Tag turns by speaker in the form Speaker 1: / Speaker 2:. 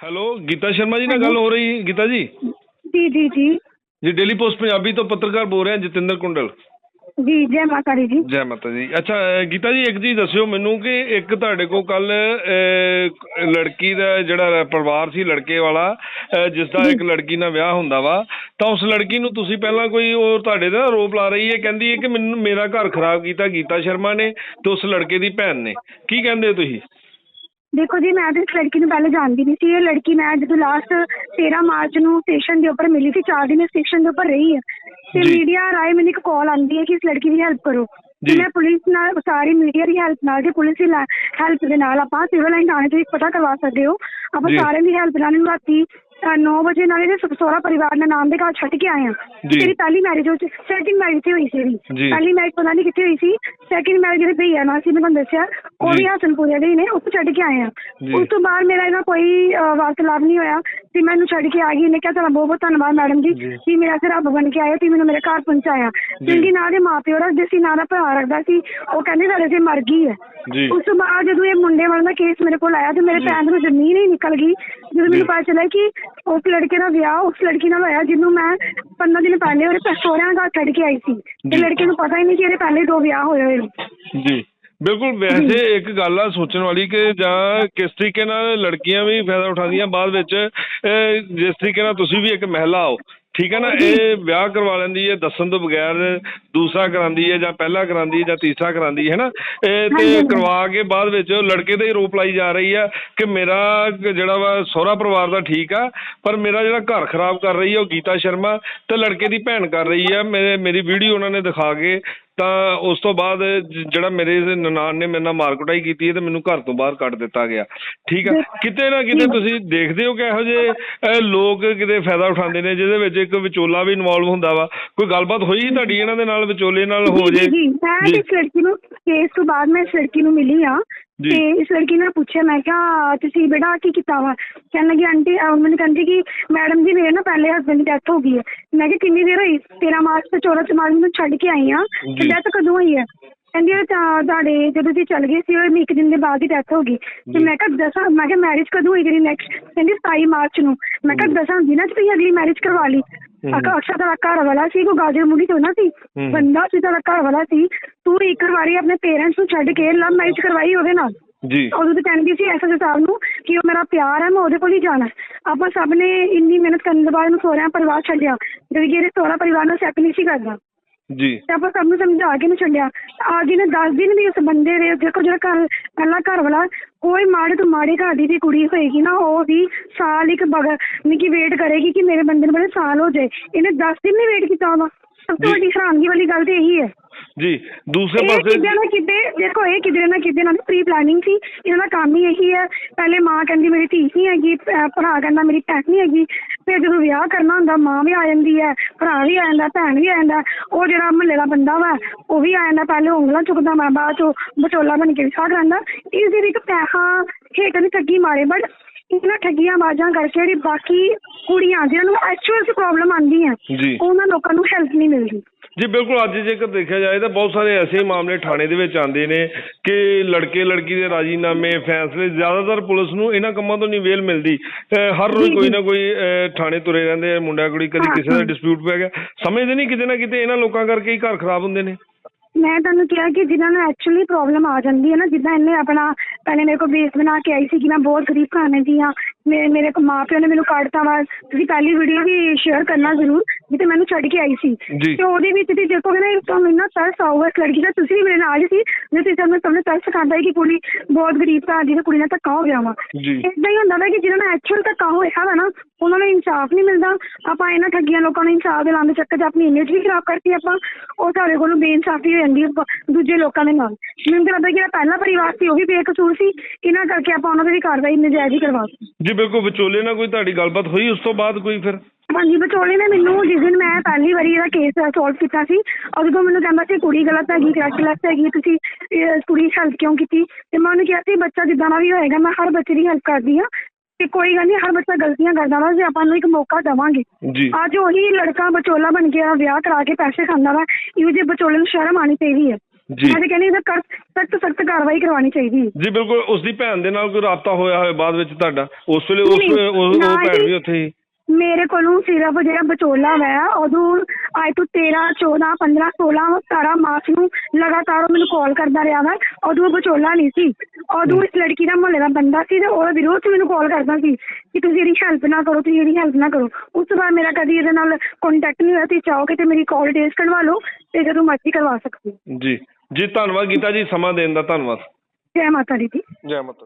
Speaker 1: Hello Gita Sharma ji ਨਾਲ ਗੱਲ ਹੋ ਰਹੀ ਹੈ ਗੀਤਾ ਜੀ?
Speaker 2: ਜੀ ਜੀ ਜੀ।
Speaker 1: ਜੀ ਡੇਲੀ ਪੋਸਟ ਪੰਜਾਬੀ ਤੋਂ ਪੱਤਰਕਾਰ ਬੋਲ ਰਿਹਾ ਜਤਿੰਦਰ ਕੁੰਡਲ।
Speaker 2: ਜੀ ਜੈ ਮਾਤਾ ਦੀ ਜੀ।
Speaker 1: ਜੈ ਮਾਤਾ ਜੀ ਅੱਛਾ ਅਹ ਗੀਤਾ ਜੀ ਇੱਕ ਚੀਜ਼ ਦੱਸਿਓ ਮੈਨੂੰ ਕਿ ਇੱਕ ਤੁਹਾਡੇ ਕੋਲ ਕੱਲ ਲੜਕੀ ਦਾ ਜਿਹੜਾ ਪਰਿਵਾਰ ਸੀ ਲੜਕੇ ਵਾਲਾ ਅਹ ਜਿਸ ਦਾ ਇੱਕ ਲੜਕੀ ਨਾਲ ਵਿਆਹ ਹੁੰਦਾ ਵਾ ਤਾਂ ਉਸ ਲੜਕੀ ਨੂੰ ਤੁਸੀਂ ਪਹਿਲਾਂ ਕੋਈ ਉਹ ਤੁਹਾਡੇ ਦਾ ਆਰੋਪ ਲਾ ਰਹੀ ਹੈ ਕਹਿੰਦੀ ਹੈ ਕਿ ਮੈਨੂੰ ਮੇਰਾ ਘਰ ਖਰਾਬ ਕੀਤਾ ਗੀਤਾ ਸ਼ਰਮਾ ਨੇ ਤੇ ਉਸ ਲੜਕੇ ਦੀ ਭੈਣ ਨੇ। ਕੀ ਕਹਿੰਦੇ ਹੋ ਤੁਸੀਂ?
Speaker 2: ਦੇਖੋ ਜੀ ਮੈਂ ਤਾਂ ਇਸ ਲੜਕੀ ਨੂੰ ਪਹਿਲੇ ਜਾਣਦੀ ਨਹੀਂ ਸੀ ਇਹ ਲੜਕੀ ਮੈਂ ਜਦੋਂ ਲਾਸਟ 13 ਮਾਰਚ ਨੂੰ ਸਟੇਸ਼ਨ ਦੇ ਉੱਪਰ ਮਿਲੀ ਸੀ ਚਾਰ ਦਿਨ ਸਟੇਸ਼ਨ ਦੇ ਉੱਪਰ ਰਹੀ ਹੈ ਤੇ
Speaker 1: ਜੀ।
Speaker 2: ਮੀਡੀਆ ਰਾਏ ਮੈਨੂੰ ਇੱਕ ਕਾਲ ਆਉਂਦੀ ਹੈ ਕਿ ਇਸ ਲੜਕੀ ਦੀ ਹੈਲਪ ਕਰੋ ਤੇ
Speaker 1: ਜੀ।
Speaker 2: ਮੈਂ ਪੁਲਿਸ ਨਾਲ ਸਾਰੀ ਮੀਡੀਆ ਦੀ ਹੈਲਪ ਨਾਲ ਤੇ ਪੁਲਿਸ ਦੀ ਹੈਲਪ ਦੇ ਨਾਲ ਆਪਾਂ ਸਿਵਲ ਲਾਈਨ ਥਾਣੇ ਤੋਂ ਇੱਕ ਪਤਾ ਕਰਵਾ ਸਕਦੇ ਹੋ ਆਪਾਂ
Speaker 1: ਜੀ।
Speaker 2: ਸਾਰਿਆਂ ਦੀ ਹੈਲਪ ਨਾਲ ਇਹਨੂੰ ਰਾਤੀ 9 ਵਜੇ ਨਾਲ ਇਹਦੇ ਸ- ਸਹੁਰਾ ਪਰਿਵਾਰ ਨੇ ਨਾਮ ਦੇ ਘਰ ਛੱਡ ਕੇ ਆਏ ਆ
Speaker 1: ਜੀ।
Speaker 2: ਤੇਰੀ ਪਹਿਲੀ ਮੈਰਿਜ ਵਿੱਚ ਸੈਕਿੰਡ ਮੈਰਿਜ ਤੇ ਹੋਈ ਸੀ
Speaker 1: ਜੀ।
Speaker 2: ਇਹਦੀ ਪਹਿਲੀ ਮੈਰਿਜ ਪਤਾ ਨਹੀਂ ਕਿੱਥੇ ਹੋਈ ਸੀ ਸੈਕਿੰਡ ਮੈਰਿਜ ਜਿਹੜੇ ਭਈਆ ਨਾਲ ਸੀ ਮੈਂ ਤੁਹਾਨੂੰ ਦੱਸਿਆ ਉਹ
Speaker 1: ਜੀ।
Speaker 2: ਵੀ ਹਸਨਪੁਰੇ ਦੇ ਹੀ ਨੇ ਉੱਥੇ ਛੱਡ ਕੇ ਆਏ ਆ
Speaker 1: ਜੀ।
Speaker 2: ਉਸ ਤੋਂ ਬਾਅਦ ਮੇਰਾ ਇਹਨਾਂ ਕੋਈ ਅਹ, ਵਾਰਤਾਲਾਪ ਨਹੀਂ ਹੋਇਆ ਤੇ ਮੈਨੂੰ ਛੱਡ ਕੇ ਆ ਗਈ ਇਹਨੇ ਕਿਹਾ ਤੁਹਾਡਾ ਬਹੁਤ ਬਹੁਤ ਧੰਨਵਾਦ ਮੈਡਮ ਜੀ
Speaker 1: ਜੀ।
Speaker 2: ਕਿ ਮੇਰਾ ਤੇ ਰੱਬ ਬਣ ਕੇ ਆਏ ਤੇ ਮੈਨੂੰ ਮੇਰੇ ਘਰ ਪਹੁੰਚਾਇਆ ਕਿਉਂਕਿ ਨਾ ਦੇ ਮਾਪਿਓ ਰੱਖਦੇ ਸੀ ਨਾ ਦਾ ਭਰਾ ਰੱਖਦਾ ਸੀ ਉਹ ਕਹਿੰਦੇ ਸਾਡੇ ਤੇ ਮਰ ਗਈ ਹੈ
Speaker 1: ਜੀ
Speaker 2: ਉਸ ਤੋਂ ਬਾਅਦ ਜਦੋਂ ਇਹ ਮੁੰਡੇ ਵਾਲਾ ਦਾ ਕੇਸ ਮੇਰੇ ਕੋਲ ਆਇਆ ਤੇ ਮੇਰੇ। ਪੈਰ ਨੂੰ ਜ਼ਮੀਨ ਹੀ ਨਿਕਲ ਗਈ ਜਦੋਂ। ਮੈਨੂੰ ਪਤਾ ਚੱਲਿਆ ਕਿ ਉਸ ਲੜਕੇ ਦਾ ਵਿਆਹ ਉਸ ਲੜਕੀ ਨਾਲ ਹੋਇਆ ਜਿਹਨੂੰ ਮੈਂ 15 ਦਿਨ ਪਹਿਲੇ ਉਹਦੇ ਪੈ- ਸਹੁਰਿਆਂ ਘਰ ਛੱਡ ਕੇ ਆਈ ਸੀ। ਤੇ
Speaker 1: ਜੀ।
Speaker 2: ਲੜਕੇ ਨੂੰ ਪਤਾ ਹੀ ਨਹੀਂ ਕਿ ਇਹਦੇ ਪਹਿਲੇ ਦੋ ਵਿਆਹ ਹੋਏ ਹੋਏ ਨੇ।
Speaker 1: ਜੀ। ਬਿਲਕੁਲ ਵੈਸੇ ਇੱਕ ਗੱਲ ਆ ਸੋਚਣ ਵਾਲੀ ਕਿ ਜਾਂ ਕਿਸ ਤਰੀਕੇ ਨਾਲ ਲੜਕੀਆਂ ਵੀ ਫਾਇਦਾ ਉਠਾਉਂਦੀਆਂ ਬਾਅਦ ਵਿੱਚ ਅਹ, ਜਿਸ ਤਰੀਕੇ ਨਾਲ ਤੁਸੀਂ ਵੀ ਇੱਕ ਮਹਿਲਾ ਹੋ ਠੀਕ ਹੈ ਨਾ ਇਹ ਵਿਆਹ ਕਰਵਾ ਲੈਂਦੀ ਹੈ ਦੱਸਣ ਤੋਂ ਬਗੈਰ ਦੂਸਰਾ ਕਰਾਉਂਦੀ ਹੈ ਜਾਂ ਪਹਿਲਾ ਕਰਾਉਂਦੀ ਹੈ ਜਾਂ ਤੀਸਰਾ ਕਰਾਉਂਦੀ ਹੈ ਨਾ? ਇਹ ਤੇ। ਕਰਵਾ ਕੇ ਬਾਅਦ ਵਿੱਚ ਲੜਕੇ ਤੇ ਹੀ ਰੋਪ ਲਾਈ ਜਾ ਰਹੀ ਆ ਕਿ ਮੇਰਾ ਜਿਹੜਾ ਵਾ ਸਹੁਰਾ ਪਰਿਵਾਰ ਦਾ ਠੀਕ ਆ ਪਰ ਮੇਰਾ ਜਿਹੜਾ ਘਰ ਖਰਾਬ ਕਰ ਰਹੀ ਹੈ ਉਹ ਗੀਤਾ ਸ਼ਰਮਾ ਤੇ ਲੜਕੇ ਦੀ ਭੈਣ ਕਰ ਰਹੀ ਆ ਮੇਰੇ ਮੇਰੀ ਵੀਡੀਓ ਉਹਨਾਂ ਨੇ ਦਿਖਾ ਕੇ ਤਾਂ ਉਸ ਤੋਂ ਬਾਅਦ ਜਿਹੜਾ ਮੇਰੇ ਨਨਾਣ ਨੇ ਮੇਰੇ ਨਾਲ ਮਾਰਕੁਟਾਈ ਕੀਤੀ ਹੈ ਤੇ ਮੈਨੂੰ ਘਰ ਤੋਂ ਬਾਹਰ ਕੱਢ ਦਿੱਤਾ ਗਿਆ। ਠੀਕ ਆ? ਕਿਤੇ ਨਾ ਕਿਤੇ ਤੁਸੀਂ ਦੇਖਦੇ ਹੋ ਕਿ ਇਹੋ ਜਿਹੇ ਲੋਕ ਕਿਤੇ ਫਾਇਦਾ ਉਠਾਉਂਦੇ ਨੇ ਜਿਹਦੇ ਵਿੱਚ ਇੱਕ ਵਿਚੋਲਾ ਵੀ ਇਨਵੋਲਵ ਹੁੰਦਾ ਵਾ। ਕੋਈ ਗੱਲਬਾਤ ਹੋਈ ਸੀ ਤੁਹਾਡੀ ਇਹਨਾਂ ਦੇ ਨਾਲ ਵਿਚੋਲੇ ਨਾਲ ਹੋ
Speaker 2: ਜੀ
Speaker 1: ਜੇ
Speaker 2: ਜੀ? ਮੈਂ। ਇਸ ਲੜਕੀ ਨੂੰ ਕੇਸ ਤੋਂ ਬਾਅਦ ਮੈਂ ਇਸ ਲੜਕੀ ਨੂੰ ਮਿਲੀ ਆ। ਤੇ ਇਸ ਲੜਕੀ ਨੇ ਪੁੱਛਿਆ ਮੈਂ ਕਿਹਾ ਤੁਸੀਂ ਬੇਟਾ ਕੀ ਕੀਤਾ ਵਾ? ਕਹਿਣ ਲੱਗੀ ਆਂਟੀ ਅਹ ਮੈਨੂੰ ਕਹਿੰਦੀ ਕਿ ਮੈਡਮ ਜੀ ਮੇਰੇ ਨਾ ਪਹਿਲੇ ਹਸਬੰਡ ਦੀ ਡੈਥ ਹੋ ਗਈ ਹੈ। ਮੈਂ ਕਿਹਾ ਕਿੰਨੀ ਦੇਰ ਹੋਈ? 13 ਮਾਰਚ ਤੇ 14 ਮਾਰਚ ਨੂੰ ਛੱਡ ਕੇ ਆਈ ਆ
Speaker 1: ਜੀ।
Speaker 2: ਤੇ ਡੈਥ ਕਦੋਂ ਹੋਈ ਹੈ? ਕਹਿੰਦੀ ਇਹ ਤਾਂ ਤੁਹਾਡੇ ਜਦੋਂ ਤੁਸੀਂ ਚੱਲ ਗਏ ਸੀ ਉਹ ਇੱਕ ਦਿਨ ਦੇ ਬਾਅਦ ਹੀ ਡੈਥ ਹੋ ਗਈ। ਤੇ
Speaker 1: ਜੀ।
Speaker 2: ਮੈਂ ਕਿਹਾ ਦੱਸਾਂ ਮੈਂ ਕਿਹਾ ਮੈਰਿਜ ਕਦੋਂ ਹੋਈ ਤੇਰੀ ਨੈਕਸਟ ਕਹਿੰਦੀ 27 ਮਾਰਚ ਨੂੰ। ਮੈਂ ਕਿਹਾ ਦੱਸਾਂ ਦਿਨਾਂ ਚ ਤੁਸੀਂ ਅਗਲੀ ਮੈਰਿਜ ਕਰਵਾ ਲਈ। ਅਕਸ਼ਾ ਦਾ ਘਰ ਵਾਲਾ ਸੀ ਕੋ ਗਾਜਰ ਮੁੰਡੀ ਤੋਂ ਨਾ ਸੀ। ਬੰਦਾ ਸੀ ਤੁਹਾਡਾ ਘਰ ਵਾਲਾ ਸੀ। ਤੂੰ ਇੱਕ ਵਾਰੀ ਆਪਣੇ ਪੇਰੈਂਟਸ ਨੂੰ ਛੱਡ ਕੇ ਲਵ ਮੈਰਿਜ ਕਰਵਾਈ ਉਹਦੇ ਨਾਲ।
Speaker 1: ਜੀ।
Speaker 2: ਉਦੋਂ ਤਾਂ ਕਹਿੰਦੀ ਸੀ ਐਸਾ ਸਾਹਿਬ ਨੂੰ ਕਿ ਉਹ ਮੇਰਾ ਪਿਆਰ ਹੈ ਮੈਂ ਉਹਦੇ ਕੋਲ ਹੀ ਜਾਣਾ। ਆਪਾਂ ਸਭ ਨੇ ਇੰਨੀ ਮਿਹਨਤ ਕਰਨ ਤੋਂ ਬਾਅਦ ਉਹਨੂੰ ਸਹੁਰਿਆਂ ਪਰਿਵਾਰ ਛੱਡਿਆ। ਜਦੋਂ ਕਿ ਇਹਦੇ ਸਹੁਰਾ ਪਰਿਵਾਰ ਨੂੰ ਸੈੱਟ ਨਹੀਂ ਸੀ ਕਰਦਾ
Speaker 1: ਜੀ।
Speaker 2: ਤੇ ਆਪਾਂ ਸਭ ਨੂੰ ਸਮਝਾ ਕੇ ਨੂੰ ਛੱਡਿਆ। ਆ ਜੀ ਨੇ 10 ਦਿਨ ਵੀ ਉਸ ਬੰਦੇ ਦੇ ਦੇਖੋ ਜਿਹੜਾ ਘਰ ਪਹਿਲਾ ਘਰ ਵਾਲਾ ਕੋਈ ਮਾੜੇ ਤੋਂ ਮਾੜੇ ਘਰ ਦੀ ਵੀ ਕੁੜੀ ਹੋਏਗੀ ਨਾ ਉਹ ਵੀ ਸਾਲ ਇੱਕ ਬਗਰ ਨਹੀਂ ਕਿ ਵੇਟ ਕਰੇਗੀ ਕਿ ਮੇਰੇ ਬੰਦੇ ਨੂੰ ਬੜੇ ਸਾਲ ਹੋ ਜਾਏ। ਇਹਨੇ 10 ਦਿਨ ਨਹੀਂ ਵੇਟ ਕੀਤਾ ਉਹਦਾ ਸਭ ਤੋਂ। ਵੱਡੀ ਹੈਰਾਨਗੀ ਵਾਲੀ ਗੱਲ ਤੇ ਇਹੀ ਹੈ।
Speaker 1: ਜੀ ਦੂਸਰੇ
Speaker 2: ਇਹ
Speaker 1: ਪਾਸੇ
Speaker 2: ਕਿਤੇ ਨਾ ਕਿਤੇ ਦੇਖੋ ਇਹ ਕਿਤੇ ਨਾ ਕਿਤੇ ਦੀ ਪ੍ਰੀ ਪਲਾਨਿੰਗ ਸੀ ਇਹਨਾਂ ਦਾ ਕੰਮ ਹੀ ਇਹੀ ਹੈ। ਪਹਿਲੇ ਮਾਂ ਕਹਿੰਦੀ ਮੇਰੀ ਧੀ ਨਹੀਂ ਹੈਗੀ ਭਰਾ ਕਹਿੰਦਾ ਮੇਰੀ ਭੈਣ ਨਹੀਂ ਹੈਗੀ। ਫਿਰ ਜਦੋਂ ਵਿਆਹ ਕਰਨਾ ਹੁੰਦਾ ਮਾਂ ਵੀ ਆ ਜਾਂਦੀ ਹੈ ਭਰਾ ਵੀ ਆ ਜਾਂਦਾ ਭੈਣ ਵੀ ਆ ਜਾਂਦਾ। ਉਹ ਜਿਹੜਾ ਮਹੱਲੇ ਦਾ ਬੰਦਾ ਵਾ ਉਹ ਵੀ ਆ ਜਾਂਦਾ ਪਹਿਲੇ ਉਂਗਲਾਂ ਚੁੱਕਦਾ ਮੈਂ ਬਾਅਦ ਚੋਂ ਵਿਚੋਲਾ ਬਣ ਕੇ ਵਿਆਹ ਕਰਾਂਦਾ ਇਸ ਦੇ ਇੱਕ ਪੈਸਾ ਹੇਠ ਦੀ ਠੱਗੀ ਮਾਰੇ ਬਟ ਇਹਨਾਂ ਠੱਗੀਆਂ ਬਾਜ਼ਾਂ ਕਰਕੇ ਜਿਹੜੀ ਬਾਕੀ ਕੁੜੀਆਂ ਜਿਹਨਾਂ ਨੂੰ ਐਕਚੁਅਲ ਪ੍ਰੋਬਲਮ ਆਉਂਦੀ ਹੈ
Speaker 1: ਜੀ।
Speaker 2: ਉਹਨਾਂ ਲੋਕਾਂ ਨੂੰ ਹੈਲਪ ਨਹੀਂ ਮਿਲਦੀ।
Speaker 1: ਜੀ ਬਿਲਕੁਲ ਅੱਜ ਜੇਕਰ ਦੇਖਿਆ ਜਾਏ ਤਾਂ ਬਹੁਤ ਸਾਰੇ ਐਸੇ ਮਾਮਲੇ ਥਾਣੇ ਦੇ ਵਿੱਚ ਆਉਂਦੇ ਨੇ ਕਿ ਲੜਕੇ ਲੜਕੀ ਦੇ ਰਾਜੀਨਾਮੇ ਫੈਸਲੇ ਜ਼ਿਆਦਾਤਰ ਪੁਲਿਸ ਨੂੰ ਇਹਨਾਂ ਕੰਮਾਂ ਤੋਂ ਨਹੀਂ ਵੇਲ ਮਿਲਦੀ। ਹਰ ਰੋਜ਼ ਕੋਈ। ਨਾ ਕੋਈ ਥਾਣੇ ਤੁਰੇ ਰਹਿੰਦੇ ਆ ਮੁੰਡਾ ਕੁੜੀ ਕਦੀ ਕਿਸੇ ਦਾ। ਡਿਸਪਿਊਟ ਪੈ ਗਿਆ। ਸਮਝਦੇ ਨਹੀਂ ਕਿਤੇ ਨਾ ਕਿਤੇ ਇਹਨਾਂ ਲੋਕਾਂ ਕਰਕੇ ਹੀ ਘਰ ਖਰਾਬ ਹੁੰਦੇ ਨੇ।
Speaker 2: ਮੈਂ ਤੁਹਾਨੂੰ ਕਿਹਾ ਕਿ ਜਿਨ੍ਹਾਂ ਨੂੰ ਐਕਚੁਅਲੀ ਪ੍ਰੋਬਲਮ ਆ ਜਾਂਦੀ ਹੈ ਨਾ ਜਿੱਦਾਂ ਇਹਨੇ ਆਪਣਾ ਪਹਿਲੇ ਮੇਰੇ ਕੋਲ ਬੇਸ ਬਣਾ ਕੇ ਆਈ ਸੀ ਕਿ ਮੈਂ ਬਹੁਤ ਗਰੀਬ ਘਰਾਣੇ ਦੀ ਹਾਂ ਮੇਰੇ ਮੇਰੇ ਕੋ ਮਾਂ ਪਿਓ ਨੇ ਮੈਨੂੰ ਕੱਢਤਾ ਵਾ। ਤੁਸੀਂ ਪਹਿਲੀ ਵੀਡੀਓ ਵੀ ਸ਼ੇਅਰ ਕਰਨਾ ਜ਼ਰੂਰ। ਜਿੱਥੇ ਮੈਨੂੰ ਛੱਡ ਕੇ ਆਈ ਸੀ।
Speaker 1: ਜੀ।
Speaker 2: ਤੇ ਉਹਦੇ ਵਿੱਚ ਤੁਸੀਂ ਦੇਖੋਗੇ ਨਾ ਤੁਹਾਨੂੰ ਇੰਨਾ ਤਰਸ ਆਊਗਾ ਇਸ ਲੜਕੀ ਦਾ। ਤੁਸੀਂ ਵੀ ਮੇਰੇ ਨਾਲ ਹੀ ਸੀ ਜੇ ਤੁਸੀਂ ਤੁਹਾਨੂੰ ਤੁਹਾਨੂੰ ਤਰਸ ਖਾਂਦਾ ਹੈ ਕਿ ਕੁੜੀ ਬਹੁਤ ਗਰੀਬ ਘਰ ਦੀ ਤੇ ਕੁੜੀ ਨਾਲ ਧੱਕਾ ਹੋ ਗਿਆ ਵਾ।
Speaker 1: ਜੀ।
Speaker 2: ਇਦਾਂ ਹੀ ਹੁੰਦਾ ਵਾ ਕਿ ਜਿਹਨਾਂ ਨਾਲ ਐਕਚੁਅਲ ਧੱਕਾ ਹੋਇਆ ਵਾ ਨਾ ਉਹਨਾਂ ਨੂੰ ਇਨਸਾਫ ਨਹੀਂ ਮਿਲਦਾ। ਆਪਾਂ ਇਹਨਾਂ ਠੱਗੀਆਂ ਲੋਕਾਂ ਨੂੰ ਇਨਸਾਫ ਦਿਲਾਉਣ ਦੇ ਚੱਕਰ 'ਚ ਆਪਣੀ ਇਮੇਜ ਵੀ ਖਰਾਬ ਕਰਤੀ ਆਪਾਂ ਉਹ ਸਾਡੇ ਕੋਲੋਂ ਬੇਇਨਸਾਫੀ ਹੋ ਜਾਂਦੀ ਹੈ ਬ- ਦੂਜੇ ਲੋਕਾਂ ਦੇ ਨਾਲ। ਮੈਨੂੰ ਤਾਂ ਲੱਗਦਾ ਕਿ ਜਿਹੜਾ ਪਹਿਲਾ ਪਰਿਵਾਰ ਸੀ ਉਹ ਵੀ ਬੇਕਸੂਰ ਸੀ। ਇਹਨਾਂ ਕਰਕੇ ਆਪਾਂ ਉਹਨਾਂ ਦੀ ਵੀ ਕਾਰਵਾਈ ਨਜਾਇਜ਼ ਹੀ ਕਰਵਾ ਦਿੱਤੀ।
Speaker 1: ਜੀ ਬਿਲਕੁਲ ਵਿਚੋਲੇ ਨਾਲ ਕੋਈ ਤੁਹਾਡੀ ਗੱਲਬਾਤ ਹੋਈ ਉਸ ਤੋਂ ਬਾਅਦ ਕੋਈ ਫਿਰ?
Speaker 2: ਹਾਂਜੀ ਵਿਚੋਲੇ ਨੇ ਮੈਨੂੰ ਜਿਸ ਦਿਨ ਮੈਂ ਪਹਿਲੀ ਵਾਰੀ ਇਹਦਾ ਕੇਸ ਸੋਲਵ ਕੀਤਾ ਸੀ ਉਦੋਂ ਤੋਂ ਮੈਨੂੰ ਕਹਿੰਦਾ ਸੀ ਕੁੜੀ ਗਲਤ ਹੈਗੀ ਕਰੈਕਟਲੈਸ ਹੈਗੀ ਤੁਸੀਂ ਇਹ ਕੁੜੀ ਹੈਲਪ ਕਿਉਂ ਕੀਤੀ? ਤੇ ਮੈਂ ਉਹਨੂੰ ਕਿਹਾ ਸੀ ਬੱਚਾ ਜਿੱਦਾਂ ਦਾ ਵੀ ਹੋਏਗਾ ਮੈਂ ਹਰ ਬੱਚੇ ਦੀ ਹੈਲਪ ਕਰਦੀ ਹਾਂ। ਤੇ ਕੋਈ ਗੱਲ ਨਹੀਂ ਹਰ ਬੱਚਾ ਗਲਤੀਆਂ ਕਰਦਾ ਵਾ ਜੇ ਆਪਾਂ ਨੂੰ ਇੱਕ ਮੌਕਾ ਦੇਵਾਂਗੇ।
Speaker 1: ਜੀ।
Speaker 2: ਅੱਜ ਉਹੀ ਲੜਕਾ ਵਿਚੋਲਾ ਬਣ ਕੇ ਆ ਵਿਆਹ ਕਰਾ ਕੇ ਪੈਸੇ ਖਾਂਦਾ ਵਾ ਇਹੋ ਜਿਹੇ ਵਿਚੋਲੇ ਨੂੰ ਸ਼ਰਮ ਆਣੀ ਚਾਹੀਦੀ ਹੈ।
Speaker 1: ਜੀ।
Speaker 2: ਮੈਂ ਕਹਿੰਦੀ ਇਹਦਾ ਸਖਤ ਸਖਤ ਕਾਰਵਾਈ ਕਰਵਾਉਣੀ ਚਾਹੀਦੀ ਹੈ।
Speaker 1: ਜੀ ਬਿਲਕੁਲ ਉਸ ਦੀ ਭੈਣ ਦੇ ਨਾਲ ਕੋਈ ਰਾਬਤਾ ਹੋਇਆ ਹੋਇਆ ਬਾਅਦ ਵਿੱਚ ਤੁਹਾਡਾ? ਉਸ ਵੇਲੇ ਉਸ ਉਹ ਭੈਣ
Speaker 2: ਜੀ।
Speaker 1: ਵੀ ਉੱਥੇ ਹੀ
Speaker 2: ਮੇਰੇ ਕੋਲੋਂ ਸਿਰਫ ਜਿਹੜਾ ਵਿਚੋਲਾ ਵਾ ਉਦੋਂ ਅੱਜ ਤੋਂ 13 14 15 16 17 ਮਾਰਚ ਨੂੰ ਲਗਾਤਾਰ ਉਹ ਮੈਨੂੰ ਕਾਲ ਕਰਦਾ ਰਿਹਾ ਵਾ ਉਦੋਂ ਉਹ ਵਿਚੋਲਾ ਨਹੀਂ ਸੀ। ਉਦੋਂ ਇਸ ਲੜਕੀ ਦਾ ਮੁਹੱਲੇ ਦਾ ਬੰਦਾ ਸੀ ਤੇ ਉਹਦੇ ਵਿਰੋਧ 'ਚ ਮੈਨੂੰ ਕਾਲ ਕਰਦਾ ਸੀ ਕਿ ਤੁਸੀਂ ਇਹਦੀ ਹੈਲਪ ਨਾ ਕਰੋ ਤੁਸੀਂ ਇਹਦੀ ਹੈਲਪ ਨਾ ਕਰੋ। ਉਸ ਤੋਂ ਬਾਅਦ ਮੇਰਾ ਕਦੀ ਇਹਦੇ ਨਾਲ ਕੰਟੈਕਟ ਨਹੀਂ ਹੋਇਆ ਤੁਸੀਂ ਚਾਹੋਗੇ ਤੇ ਮੇਰੀ ਕਾਲ ਡਿਟੇਲਸ ਕਢਵਾ ਲਓ ਤੇ ਜਦੋਂ ਮਰਜ਼ੀ ਕਰਵਾ ਸਕਦੇ ਹੋ।
Speaker 1: ਜੀ ਜੀ ਧੰਨਵਾਦ ਗੀਤਾ ਜੀ ਸਮਾਂ ਦੇਣ ਦਾ ਧੰਨਵਾਦ।
Speaker 2: ਜੈ ਮਾਤਾ ਦੀ ਦੀ
Speaker 1: ਜੈ ਮਾਤਾ